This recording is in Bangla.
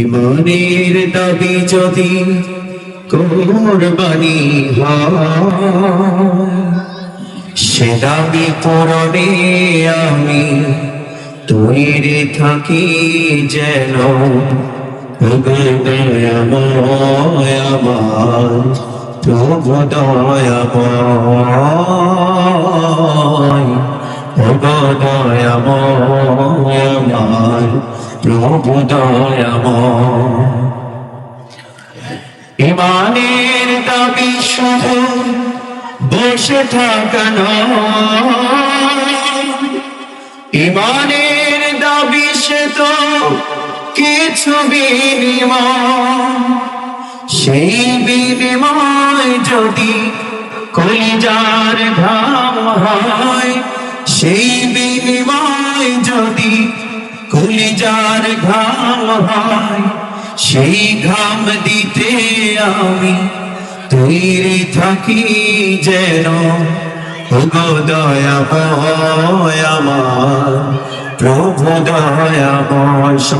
ইমানের দাবি যদি কোরবানি সে দাবি পূরণে আমি তৈরি থাকি যেন আমার প্রভু দয়াময়। দয়াময় আমার প্রভু দয়াময় ইমানের দাবি শুধু বসে থাকা নয়। ইমানের দাবি সে তো কিছু বিনিময় সেই বিনিময় যদি কলিজার ঘাম হয় সেই বিনিময় যদি কলিজার ঘাম হয়, সেই ঘাম দিতে আমি তৈরি থাকি যেন। গো দয়া আমার, প্রভু দয়া